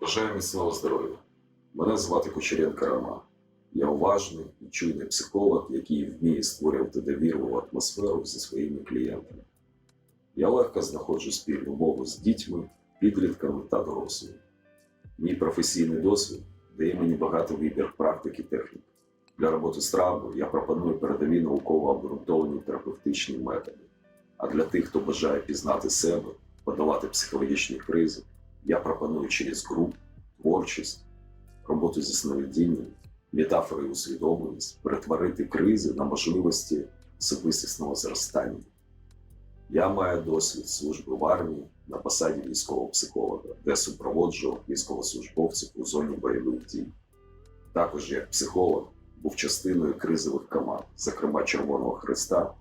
Бажаю міцного здоров'я. Мене звати Кучеренко Роман. Я уважний і чуйний психолог, який вміє створювати довірливу атмосферу зі своїми клієнтами. Я легко знаходжу спільну мову з дітьми, підлітками та дорослими. Мій професійний досвід дає мені багато вибір практик і технік. Для роботи з травмою я пропоную передові науково обґрунтовані терапевтичні методи. А для тих, хто бажає пізнати себе, подолати психологічні кризи, я пропоную через гру, творчість, роботу зі сновидінням, метафори усвідомленість перетворити кризи на можливості особистісного зростання. Я маю досвід служби в армії на посаді військового психолога, де супроводжував військовослужбовців у зоні бойових дій. Також як психолог був частиною кризових команд, зокрема Червоного Христа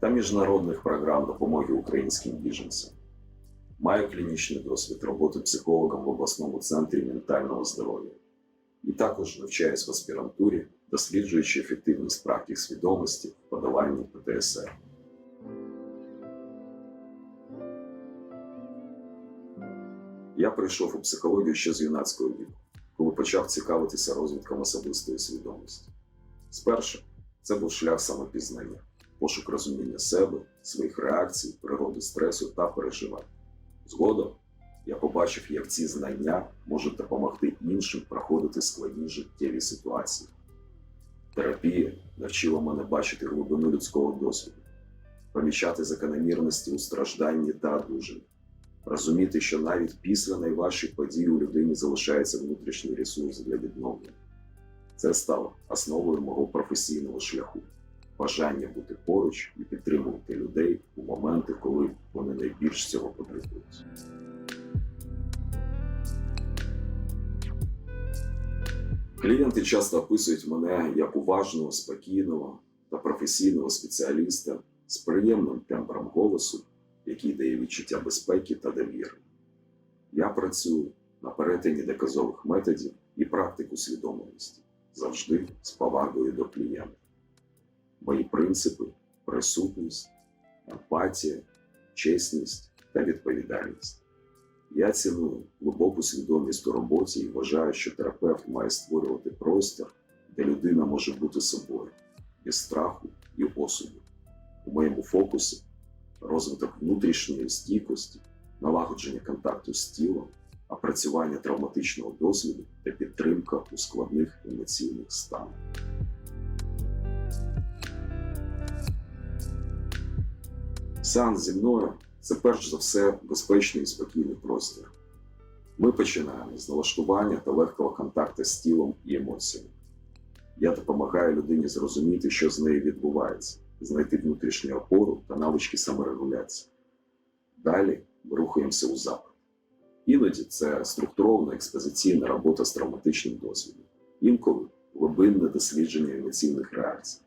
та міжнародних програм допомоги українським біженцям. Маю клінічний досвід роботи психологом в обласному центрі ментального здоров'я. І також навчаюсь в аспірантурі, досліджуючи ефективність практик свідомості в подоланні ПТСР. Я прийшов у психологію ще з юнацького віку, коли почав цікавитися розвитком особистої свідомості. Спершу це був шлях самопізнання, пошук розуміння себе, своїх реакцій, природи стресу та переживань. Згодом я побачив, як ці знання можуть допомогти іншим проходити складні життєві ситуації. Терапія навчила мене бачити глибину людського досвіду, помічати закономірності у стражданні та одужанні, розуміти, що навіть після найважчих подій у людині залишається внутрішній ресурс для відновлення. Це стало основою мого професійного шляху бажання бути поруч і підтримувати людей у моменти, коли вони найбільш цього потребують. Клієнти часто описують мене як уважного, спокійного та професійного спеціаліста з приємним тембром голосу, який дає відчуття безпеки та довіри. Я працюю на перетині доказових методів і практик усвідомленості, завжди з повагою до клієнта. Мої принципи присутність, емпатія, чесність та відповідальність. Я ціную глибоку свідомість у роботі і вважаю, що терапевт має створювати простір, де людина може бути собою, без страху і осуду. У моєму фокусі розвиток внутрішньої стійкості, налагодження контакту з тілом, опрацювання травматичного досвіду та підтримка у складних емоційних станах. Сеанс зі мною це перш за все безпечний і спокійний простір. Ми починаємо з налаштування та легкого контакту з тілом і емоціями. Я допомагаю людині зрозуміти, що з нею відбувається, знайти внутрішню опору та навички саморегуляції. Далі ми рухаємося у запит. Іноді це структурована експозиційна робота з травматичним досвідом, інколи глибинне дослідження емоційних реакцій,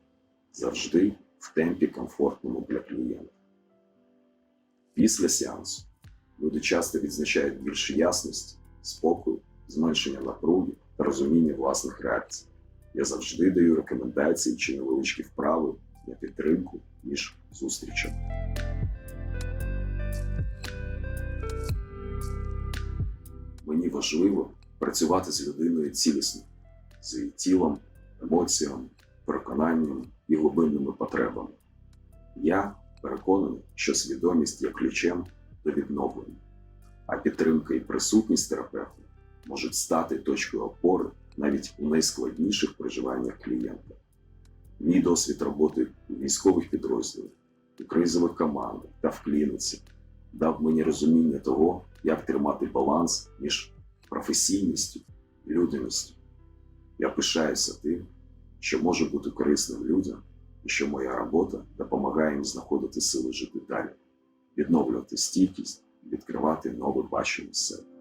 завжди в темпі комфортному для клієнта. Після сеансу люди часто відзначають більше ясності, спокою, зменшення напруги та розуміння власних реакцій. Я завжди даю рекомендації чи невеличкі вправи на підтримку між зустрічами. Мені важливо працювати з людиною цілісно, з її тілом, емоціями, переконанням і глибинними потребами. Я переконаний, що свідомість є ключем до відновлення, а підтримка і присутність терапевта можуть стати точкою опори навіть у найскладніших переживаннях клієнта. Мій досвід роботи у військових підрозділах, у кризових командах та в клініці дав мені розуміння того, як тримати баланс між професійністю і людяністю. Я пишаюся тим, що може бути корисним людям і що моя робота допомагає їм знаходити сили жити далі, відновлювати стійкість, відкривати нове бачення себе.